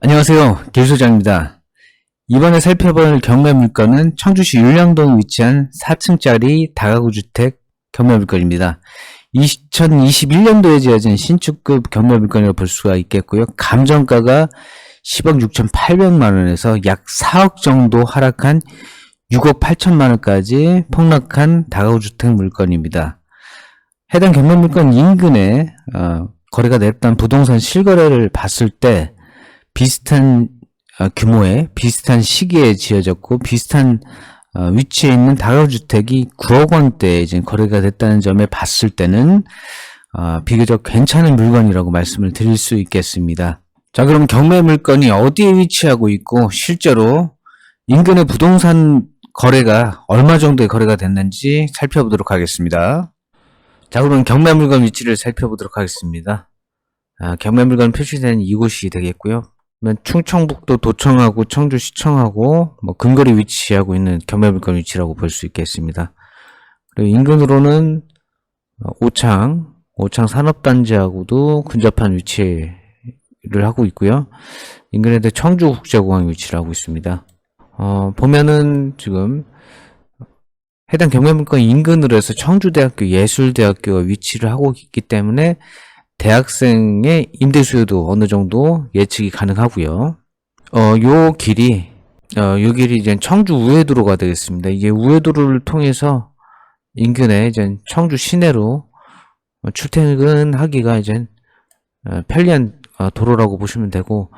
안녕하세요. 길소장입니다. 이번에 살펴볼 경매 물건은 청주시 율량동에 위치한 4층짜리 다가구 주택 경매 물건입니다. 2021년도에 지어진 신축급 경매 물건이라고 볼 수가 있겠고요. 감정가가 10억 6,800만 원에서 약 4억 정도 하락한 6억 8천만 원까지 폭락한 다가구 주택 물건입니다. 해당 경매 물건 인근에 어, 거래가 냈던 부동산 실거래를 봤을 때 비슷한 어, 규모의 비슷한 시기에 지어졌고 비슷한 어, 위치에 있는 다가구주택이 9억 원대에 지금 거래가 됐다는 점에 봤을 때는 어, 비교적 괜찮은 물건이라고 말씀을 드릴 수 있겠습니다. 자 그럼 경매 물건이 어디에 위치하고 있고 실제로 인근의 부동산 거래가 얼마 정도의 거래가 됐는지 살펴보도록 하겠습니다. 자 그럼 경매 물건 위치를 살펴보도록 하겠습니다. 아, 경매 물건 표시된 이곳이 되겠고요. 충청북도 도청하고 청주시청하고 뭐 근거리 위치하고 있는 경매물건 위치라고 볼 수 있겠습니다. 그리고 인근으로는 어, 오창, 오창 산업단지하고도 근접한 위치를 하고 있고요. 인근에도 청주국제공항 위치를 하고 있습니다. 어, 보면은 지금 해당 경매물건 인근으로 해서 청주대학교 예술대학교가 위치를 하고 있기 때문에 대학생의 임대 수요도 어느 정도 예측이 가능하고요. 어, 요 길이 어, 요 길이 이제 청주 우회도로가 되겠습니다. 이게 우회도로를 통해서 인근에 이제 청주 시내로 어, 출퇴근하기가 이제 어, 편리한 어, 도로라고 보시면 되고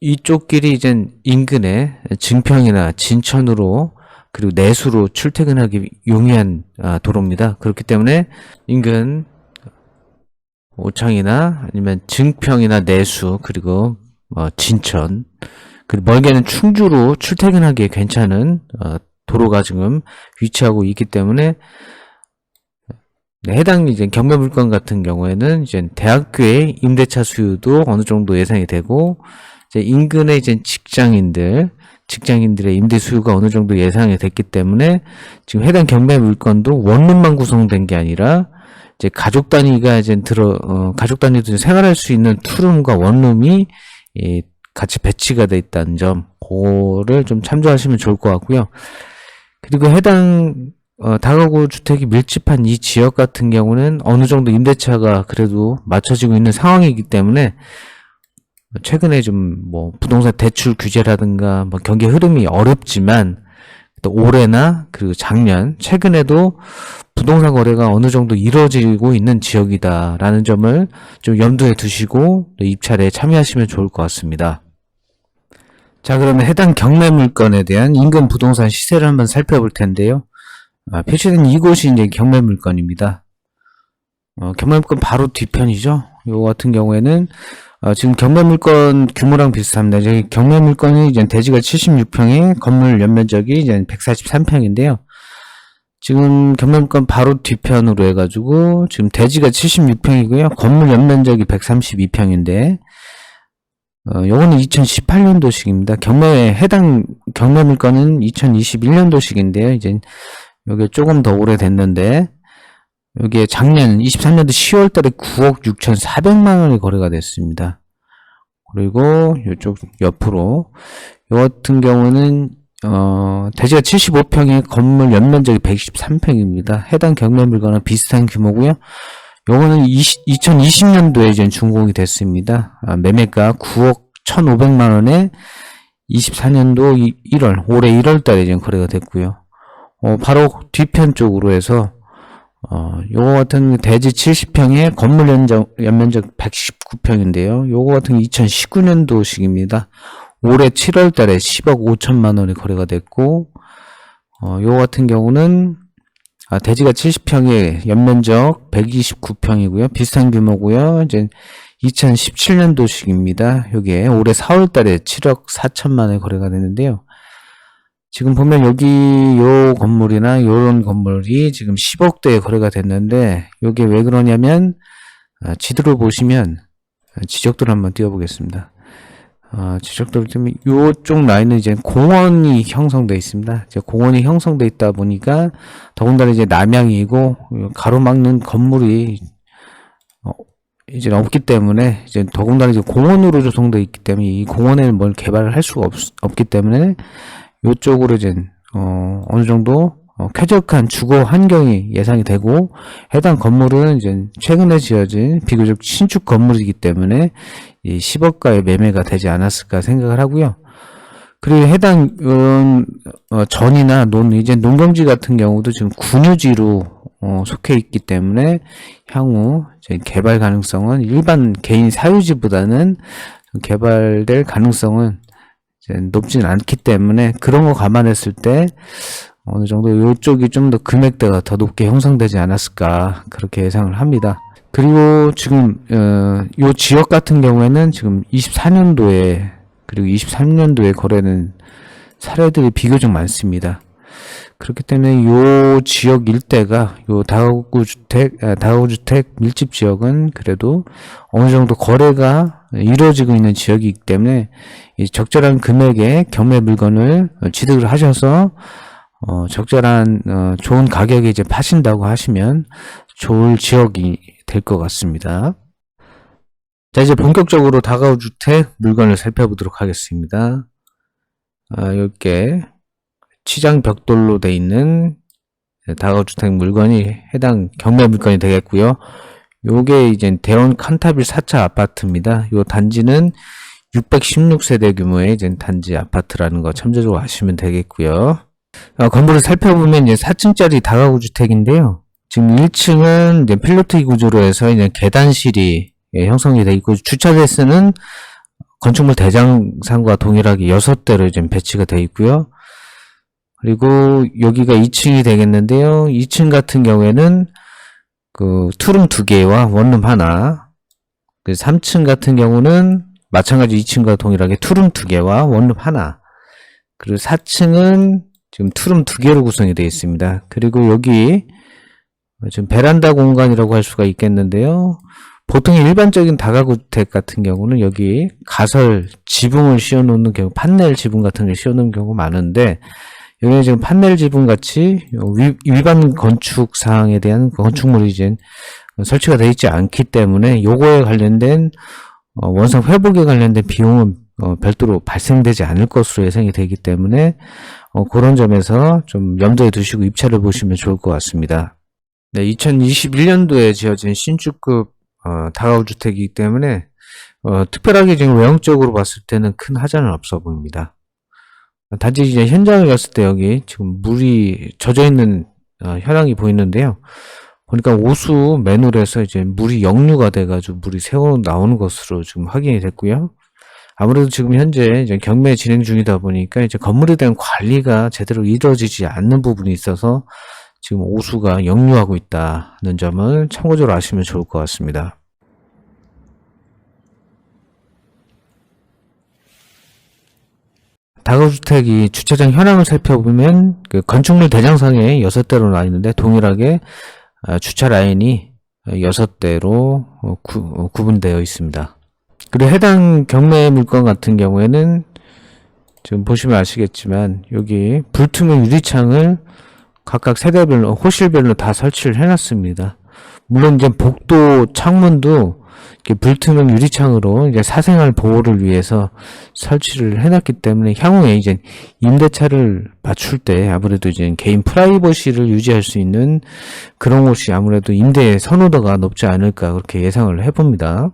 이쪽 길이 이제 인근에 증평이나 진천으로 그리고 내수로 출퇴근하기 용이한 아, 도로입니다. 그렇기 때문에 인근 오창이나 아니면 증평이나 내수 그리고 어, 진천 그리고 멀게는 충주로 출퇴근하기에 괜찮은 어, 도로가 지금 위치하고 있기 때문에 네, 해당 이제 경매 물건 같은 경우에는 이제 대학교의 임대차 수요도 어느 정도 예상이 되고 이제 인근의 이제 직장인들 직장인들의 임대 수요가 어느 정도 예상이 됐기 때문에 지금 해당 경매 물건도 원룸만 구성된 게 아니라 이제 가족 단위가 이제 들어 어, 가족 단위도 생활할 수 있는 투룸과 원룸이 이, 같이 배치가 돼 있다는 점, 그거를 좀 참조하시면 좋을 것 같고요. 그리고 해당 어, 다가구 주택이 밀집한 이 지역 같은 경우는 어느 정도 임대차가 그래도 맞춰지고 있는 상황이기 때문에 최근에 좀 뭐 부동산 대출 규제라든가 뭐 경기 흐름이 어렵지만 또 올해나 그리고 작년 최근에도 부동산 거래가 어느 정도 이루어지고 있는 지역이다라는 점을 좀 염두에 두시고 입찰에 참여하시면 좋을 것 같습니다. 자 그러면 해당 경매 물건에 대한 인근 부동산 시세를 한번 살펴볼 텐데요. 아, 표시된 이곳이 이제 경매 물건입니다. 어, 경매 물건 바로 뒤편이죠. 요 같은 경우에는 어, 지금 경매 물건 규모랑 비슷합니다. 이제 경매 물건이 이제 대지가 76평에 건물 연면적이 이제 143평인데요. 지금 물건 바로 뒤편으로 해가지고 지금 대지가 76평이고요. 건물 연면적이 132평인데 어, 요거는 2018년도식입니다. 경매에 해당 경매 물건은 2021년도식인데요. 이제 요게 조금 더 오래됐는데 여기에 작년 23년도 10월 달에 9억 6,400만 원이 거래가 됐습니다. 그리고 이쪽 옆으로 요 같은 경우는 어, 대지가 75평에 건물 연면적이 113평입니다. 해당 경매 물건은 비슷한 규모고요. 요거는 20, 2020년도에 이제 준공이 됐습니다. 아, 매매가 9억 1,500만 원에 24년도 1월 올해 1월 달에 이제 거래가 됐고요. 어, 바로 뒤편 쪽으로 해서 어, 요거 같은 대지 70평에 건물 연적, 연면적 119평인데요. 요거 같은 2019년도식입니다. 올해 7월 달에 10억 5천만 원이 거래가 됐고, 어, 요거 같은 경우는, 아, 대지가 70평에 연면적 129평이고요. 비슷한 규모고요. 이제 2017년도식입니다. 요게 올해 4월 달에 7억 4천만 원에 거래가 됐는데요. 지금 보면 여기 요 건물이나 요런 건물이 지금 10억대에 거래가 됐는데 요게 왜 그러냐면 아, 지도를 보시면 아, 지적도를 한번 띄워보겠습니다. 아, 지적도를 띄우면 요쪽 라인은 이제 공원이 형성되어 있습니다. 이제 공원이 형성되어 있다 보니까 더군다나 이제 남향이고 가로막는 건물이 어, 이제 없기 때문에 이제 더군다나 이제 공원으로 조성되어 있기 때문에 이 공원에 뭘 개발을 할 수가 없, 없기 때문에 이쪽으로 이제 어, 어느 정도 어, 쾌적한 주거 환경이 예상이 되고 해당 건물은 이제 최근에 지어진 비교적 신축 건물이기 때문에 이 10억가의 매매가 되지 않았을까 생각을 하고요. 그리고 해당 음, 어, 전이나 논 이제 농경지 같은 경우도 지금 군유지로 어, 속해 있기 때문에 향후 이제 개발 가능성은 일반 개인 사유지보다는 개발될 가능성은 높지는 않기 때문에 그런 거 감안했을 때 어느 정도 이쪽이 좀 더 금액대가 더 높게 형성되지 않았을까 그렇게 예상을 합니다. 그리고 지금 어, 요 지역 같은 경우에는 지금 24년도에 그리고 23년도에 거래는 사례들이 비교적 많습니다. 그렇기 때문에 요 지역 일대가 요 다가구 주택 아, 다가구 주택 밀집 지역은 그래도 어느 정도 거래가 이루어지고 있는 지역이기 때문에 이 적절한 금액의 경매 물건을 취득을 하셔서 어, 적절한 어, 좋은 가격에 이제 파신다고 하시면 좋을 지역이 될 것 같습니다. 자 이제 본격적으로 다가구 주택 물건을 살펴보도록 하겠습니다. 아, 이렇게 취장 벽돌로 돼 있는 다가구 주택 물건이 해당 경매 물건이 되겠고요. 요게 이제 대원 칸타빌 4차 아파트입니다. 요 단지는 616세대 규모의 이제 단지 아파트라는 거 참조적으로 아시면 되겠고요. 어, 건물을 살펴보면 이제 4층짜리 다가구 주택인데요. 지금 1층은 이제 필로티 구조로 해서 이제 계단실이 예, 형성이 되어 있고 주차 대수는 건축물 대장상과 동일하게 6대로 지금 배치가 되어 있고요. 그리고 여기가 2층이 되겠는데요. 2층 같은 경우에는 그 투룸 두 개와 원룸 하나. 그 3층 같은 경우는 마찬가지 2층과 동일하게 투룸 두 개와 원룸 하나. 그리고 4층은 지금 투룸 두 개로 구성이 되어 있습니다. 그리고 여기 지금 베란다 공간이라고 할 수가 있겠는데요. 보통 일반적인 다가구 주택 같은 경우는 여기 가설 지붕을 씌워 놓는 경우, 판넬 지붕 같은 걸 씌워 놓는 경우가 많은데 여기는 지금 판넬 지붕 같이 위- 일반 건축 사항에 대한 건축물이 이제 설치가 되어 있지 않기 때문에 요거에 관련된 어, 원상 회복에 관련된 비용은 어, 별도로 발생되지 않을 것으로 예상이 되기 때문에 어, 그런 점에서 좀 염두에 두시고 입찰을 보시면 좋을 것 같습니다. 네, 2021년도에 지어진 신축급 어, 다가구 주택이기 때문에 어, 특별하게 지금 외형적으로 봤을 때는 큰 하자는 없어 보입니다. 단지 이제 현장을 갔을 때 여기 지금 물이 젖어 있는 어, 현황이 보이는데요. 보니까 오수 맨홀에서 이제 물이 역류가 돼가지고 물이 새어 나오는 것으로 지금 확인이 됐고요. 아무래도 지금 현재 이제 경매 진행 중이다 보니까 이제 건물에 대한 관리가 제대로 이루어지지 않는 부분이 있어서 지금 오수가 역류하고 있다는 점을 참고적으로 아시면 좋을 것 같습니다. 다가구주택이 주차장 현황을 살펴보면 그 건축물 대장상에 6대로 나 있는데 동일하게 아, 주차 라인이 6대로 구, 구분되어 있습니다. 그리고 해당 경매 물건 같은 경우에는 지금 보시면 아시겠지만 여기 불투명 유리창을 각각 세대별로 호실별로 다 설치를 해놨습니다. 물론 이제 복도 창문도 불투명 유리창으로 이제 사생활 보호를 위해서 설치를 해놨기 때문에 향후에 이제 임대차를 맞출 때 아무래도 이제 개인 프라이버시를 유지할 수 있는 그런 곳이 아무래도 임대 선호도가 높지 않을까 그렇게 예상을 해봅니다.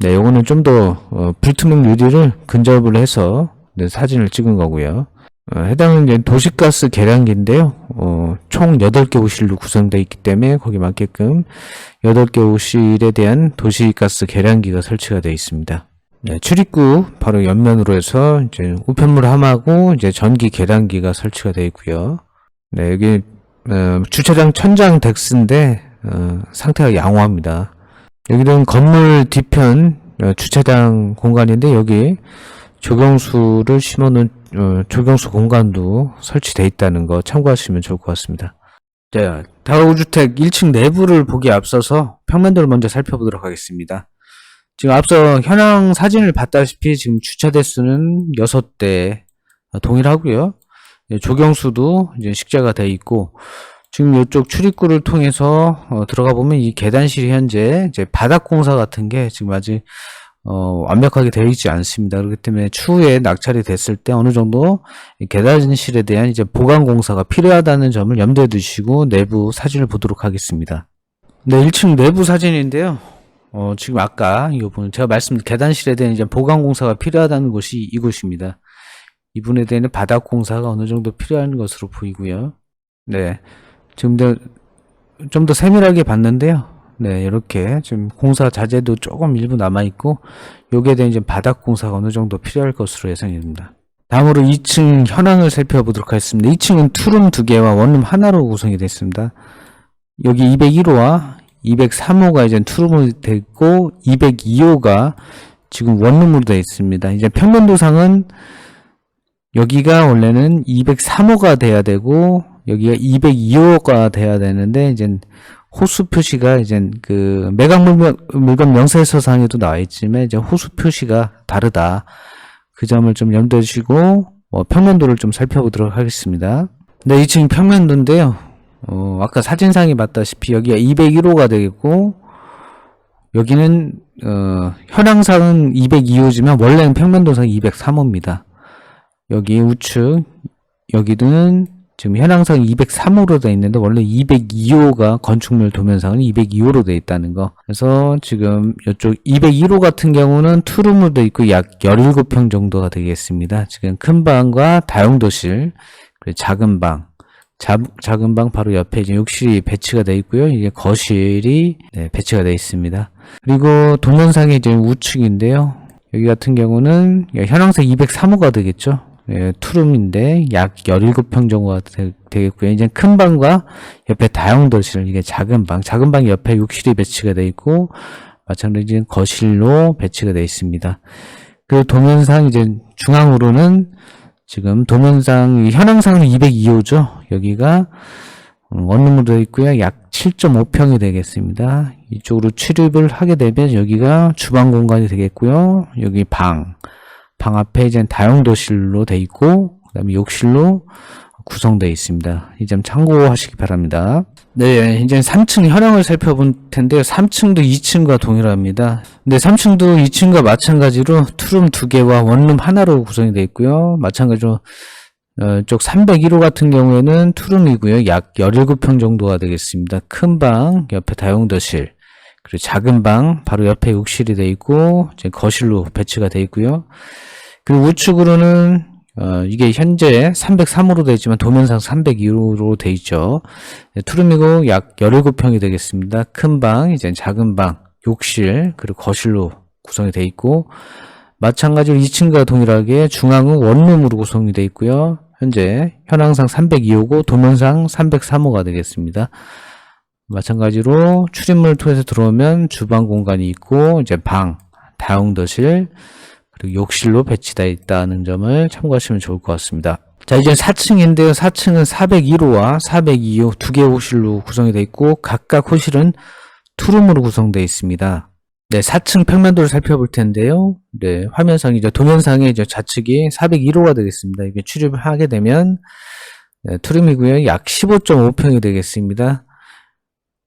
네, 요거는 좀 더 어, 불투명 유리를 근접을 해서 네, 사진을 찍은 거고요. 어, 해당은 도시가스 계량기인데요. 어, 총 8개 호실로 구성되어 있기 때문에 거기 맞게끔 8개 호실에 대한 도시가스 계량기가 설치가 되어 있습니다. 네, 출입구 바로 옆면으로 해서 이제 우편물 함하고 이제 전기 계량기가 설치가 되어 있고요. 네, 여기 어, 주차장 천장 덱스인데 어, 상태가 양호합니다. 여기는 건물 뒤편 어, 주차장 공간인데 여기 조경수를 심어놓은 어, 조경수 공간도 설치되어 있다는 거 참고하시면 좋을 것 같습니다. 자, 다가구주택 1층 내부를 보기 앞서서 평면도를 먼저 살펴보도록 하겠습니다. 지금 앞서 현황 사진을 봤다시피 지금 주차 대수는 6대 동일하고요. 예, 조경수도 이제 식재가 되어 있고 지금 이쪽 출입구를 통해서 어, 들어가 보면 이 계단실이 현재 이제 바닥 공사 같은 게 지금 아직 어, 완벽하게 되어 있지 않습니다. 그렇기 때문에 추후에 낙찰이 됐을 때 어느 정도 이 계단실에 대한 이제 보강 공사가 필요하다는 점을 염두에 두시고 내부 사진을 보도록 하겠습니다. 네, 1층 내부 사진인데요. 어, 지금 아까 이거 보면 제가 말씀드린 계단실에 대한 이제 보강 공사가 필요하다는 곳이 이곳입니다. 이 부분에 대한 바닥 공사가 어느 정도 필요한 것으로 보이고요. 네. 지금 좀 더 세밀하게 봤는데요. 네, 이렇게 지금 공사 자재도 조금 일부 남아 있고 여기에 대한 이제 바닥 공사가 어느 정도 필요할 것으로 예상이 됩니다. 다음으로 2층 현황을 살펴보도록 하겠습니다. 2층은 투룸 두 개와 원룸 하나로 구성이 되어 있습니다. 여기 201호와 203호가 이제 투룸으로 있고 202호가 지금 원룸으로 되어 있습니다. 이제 평면도상은 여기가 원래는 203호가 돼야 되고 여기가 202호가 돼야 되는데 이제 호수 표시가 이제 그 매각 물건, 물건 명세서 상에도 나와 있지만 이제 호수 표시가 다르다. 그 점을 좀 염두에 두시고 어, 평면도를 좀 살펴보도록 하겠습니다. 네, 2층 평면도인데요. 어, 아까 사진상에 봤다시피 여기가 201호가 되겠고 여기는 어, 현황상은 202호지만 원래는 평면도상 203호입니다. 여기 우측 여기는 지금 현황상 203호로 되어 있는데 원래 202호가 건축물 도면상은 202호로 되어 있다는 거. 그래서 지금 이쪽 201호 같은 경우는 투룸으로 있고 약 17평 정도가 되겠습니다. 지금 큰 방과 다용도실, 그리고 작은 방, 자, 작은 방 바로 옆에 이제 욕실이 배치가 되어 있고요. 이게 거실이 네, 배치가 되어 있습니다. 그리고 동영상이 이제 우측인데요. 여기 같은 경우는 현황상 203호가 되겠죠. 예, 투룸인데 약 17평 정도가 되, 겠고요 이제 큰 방과 옆에 다용도실, 이게 작은 방, 작은 방 옆에 욕실이 배치가 되어 있고 마찬가지로 거실로 배치가 되어 있습니다. 그 동영상 이제 중앙으로는 지금 동영상 현황상은 202호죠. 여기가 원룸으로 되어 있고요. 약 7.5평이 되겠습니다. 이쪽으로 출입을 하게 되면 여기가 주방 공간이 되겠고요. 여기 방, 방 앞에 이제 다용도실로 돼 있고 그다음에 욕실로 구성되어 있습니다. 이 점 참고하시기 바랍니다. 네, 이제 3층 현황을 살펴볼 텐데요. 3층도 2층과 동일합니다. 네, 3층도 2층과 마찬가지로 투룸 두 개와 원룸 하나로 구성이 되어 있고요. 마찬가지로 어, 쪽 301호 같은 경우에는 투룸이고요. 약 17평 정도가 되겠습니다. 큰 방, 옆에 다용도실, 그리고 작은 방, 바로 옆에 욕실이 되어 있고, 이제 거실로 배치가 되어 있고요. 그리고 우측으로는 어, 이게 현재 303호로 되어 있지만 도면상 302호로 되어 있죠. 네, 투룸이고 약 17평이 되겠습니다. 큰 방, 이제 작은 방, 욕실, 그리고 거실로 구성이 되어 있고 마찬가지로 2층과 동일하게 중앙은 원룸으로 구성이 되어 있고요. 현재 현황상 302호고 도면상 303호가 되겠습니다. 마찬가지로 출입문을 통해서 들어오면 주방 공간이 있고 이제 방, 다용도실, 그리고 욕실로 배치되어 있다는 점을 참고하시면 좋을 것 같습니다. 자, 이제 4층인데요. 4층은 401호와 402호 두 개의 호실로 구성이 되어 있고 각각 호실은 투룸으로 구성되어 있습니다. 네, 4층 평면도를 살펴볼 텐데요. 네, 화면상 이제 도면상에 이제 좌측이 401호가 되겠습니다. 이게 출입을 하게 되면 네, 투룸이고요. 약 15.5평이 되겠습니다.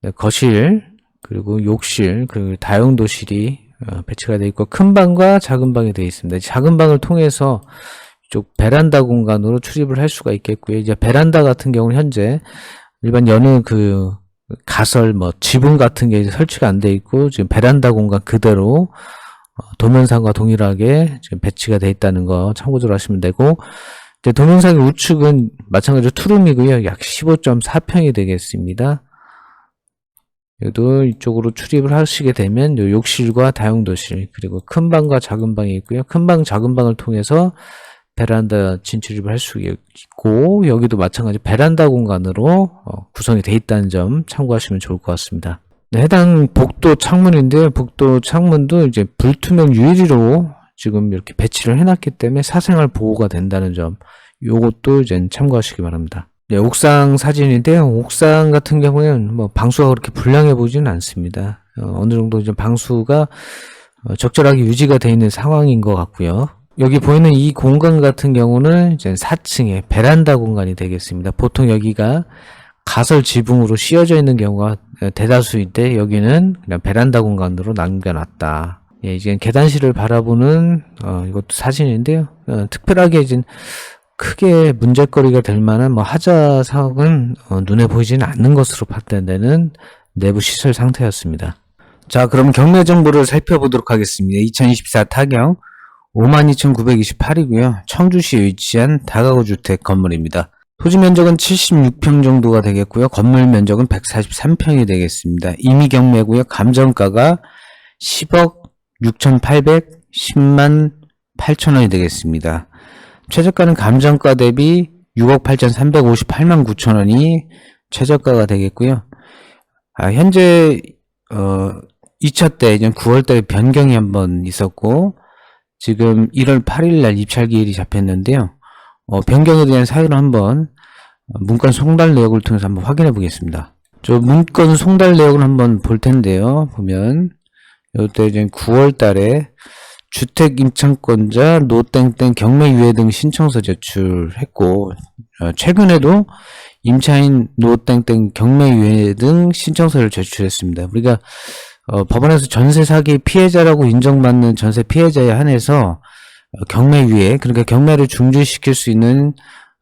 네, 거실 그리고 욕실 그리고 다용도실이 어, 배치가 되어 있고 큰 방과 작은 방이 되어 있습니다. 작은 방을 통해서 이쪽 베란다 공간으로 출입을 할 수가 있겠고요. 이제 베란다 같은 경우는 현재 일반 여느 그 가설 뭐 지붕 같은 게 설치가 안 돼 있고 지금 베란다 공간 그대로 어, 도면상과 동일하게 지금 배치가 되어 있다는 거 참고적으로 하시면 되고 이제 도면상의 우측은 마찬가지로 투룸이고요. 약 15.4평이 되겠습니다. 여기도 이쪽으로 출입을 하시게 되면 요 욕실과 다용도실 그리고 큰 방과 작은 방이 있고요. 큰 방, 작은 방을 통해서 베란다 진출입을 할 수 있고 여기도 마찬가지 베란다 공간으로 어, 구성이 되어 있다는 점 참고하시면 좋을 것 같습니다. 네, 해당 복도 창문인데요. 복도 창문도 이제 불투명 유리로 지금 이렇게 배치를 해놨기 때문에 사생활 보호가 된다는 점 요것도 이제 참고하시기 바랍니다. 네, 옥상 사진인데요. 옥상 같은 경우에는 뭐 방수가 그렇게 불량해 보지는 않습니다. 어, 느 정도 좀 방수가 어, 적절하게 유지가 되어 있는 상황인 것 같고요. 여기 보이는 이 공간 같은 경우는 이제 4층의 베란다 공간이 되겠습니다. 보통 여기가 가설 지붕으로 씌워져 있는 경우가 대다수인데 여기는 그냥 베란다 공간으로 남겨놨다. 예, 이제 계단실을 바라보는 어, 이것도 사진인데요. 어, 특별하게 이제 크게 문제거리가 될 만한 뭐 하자 사항은 어, 눈에 보이지는 않는 것으로 판단되는 내부 시설 상태였습니다. 자, 그럼 경매 정보를 살펴보도록 하겠습니다. 2024 타경 52,928이고요. 청주시에 위치한 다가구 주택 건물입니다. 토지 면적은 76평 정도가 되겠고요. 건물 면적은 143평이 되겠습니다. 임의 경매고요. 감정가가 10억 6,810만 8천 원이 되겠습니다. 최저가는 감정가 대비 6억 8,358만 9천 원이 최저가가 되겠고요. 아, 현재 어 2차 때 이제 9월 달에 변경이 한번 있었고 지금 1월 8일 날 입찰 기일이 잡혔는데요. 어, 변경에 대한 사유를 한번 문건 송달 내역을 통해서 한번 확인해 보겠습니다. 저 문건 송달 내역을 한번 볼 텐데요. 보면 이때 이제 9월 달에 주택 임차권자 노땡땡 경매 유예 등 신청서 제출했고 어, 최근에도 임차인 노땡땡 경매 유예 등 신청서를 제출했습니다. 우리가 어, 법원에서 전세 사기 피해자라고 인정받는 전세 피해자에 한해서 어, 경매 유예 그러니까 경매를 중지시킬 수 있는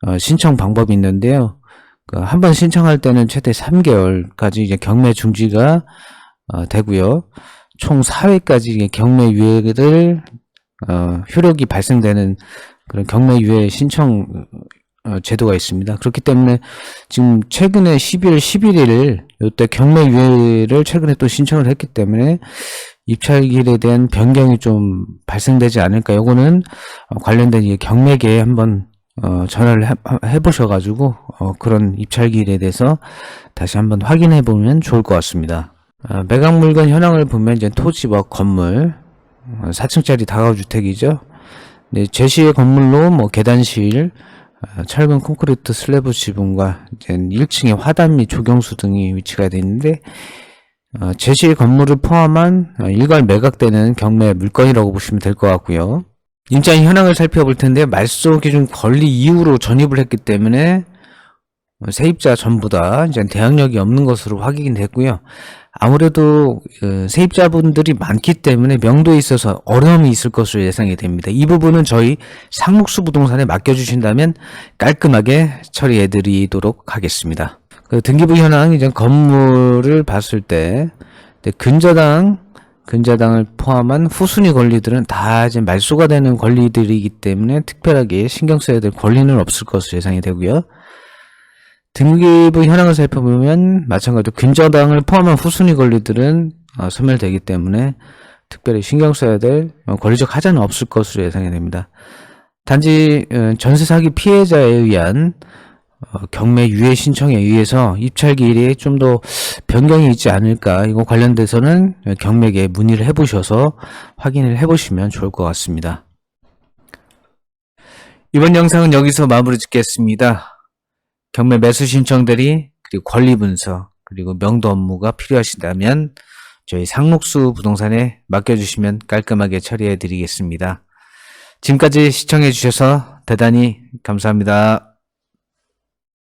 어, 신청 방법이 있는데요. 그 한번 신청할 때는 최대 3개월까지 이제 경매 중지가 어, 되고요. 총 4회까지 이게 경매 유예를 어, 효력이 발생되는 그런 경매 유예 신청 어, 제도가 있습니다. 그렇기 때문에 지금 최근에 11월 11일 이때 경매 유예를 최근에 또 신청을 했기 때문에 입찰일에 대한 변경이 좀 발생되지 않을까. 요거는 어, 관련된 이 경매계에 한번 어, 전화를 해, 해보셔가지고 어, 그런 입찰기일에 대해서 다시 한번 확인해 보면 좋을 것 같습니다. 아, 매각 물건 현황을 보면 이제 토지와 건물 어, 4층짜리 다가구 주택이죠. 네, 제시의 건물로 뭐 계단실, 아, 철근 콘크리트 슬래브 지붕과 이제 1층에 화단 및 조경수 등이 위치가 되어 있는데 어, 제시의 건물을 포함한 어, 일괄 매각되는 경매 물건이라고 보시면 될 것 같고요. 임차인 현황을 살펴볼 텐데 말소 기준 권리 이후로 전입을 했기 때문에 어, 세입자 전부 다 이제 대항력이 없는 것으로 확인됐고요. 아무래도 그 세입자분들이 많기 때문에 명도에 있어서 어려움이 있을 것으로 예상이 됩니다. 이 부분은 저희 상록수 부동산에 맡겨주신다면 깔끔하게 처리해드리도록 하겠습니다. 그 등기부 현황 이제 건물을 봤을 때 네, 근저당 근저당을 포함한 후순위 권리들은 다 이제 말소가 되는 권리들이기 때문에 특별하게 신경 써야 될 권리는 없을 것으로 예상이 되고요. 등기부 현황을 살펴보면 마찬가지로 근저당을 포함한 후순위 권리들은 어, 소멸되기 때문에 특별히 신경 써야 될 어, 권리적 하자는 없을 것으로 예상이 됩니다. 단지 어, 전세 사기 피해자에 의한 어, 경매 유예 신청에 의해서 입찰 기일에 좀더 변경이 있지 않을까 이거 관련돼서는 경매계에 문의를 해보셔서 확인을 해보시면 좋을 것 같습니다. 이번 영상은 여기서 마무리 짓겠습니다. 경매 매수 신청 대리 그리고 권리 분석 그리고 명도 업무가 필요하시다면 저희 상록수 부동산에 맡겨주시면 깔끔하게 처리해 드리겠습니다. 지금까지 시청해 주셔서 대단히 감사합니다.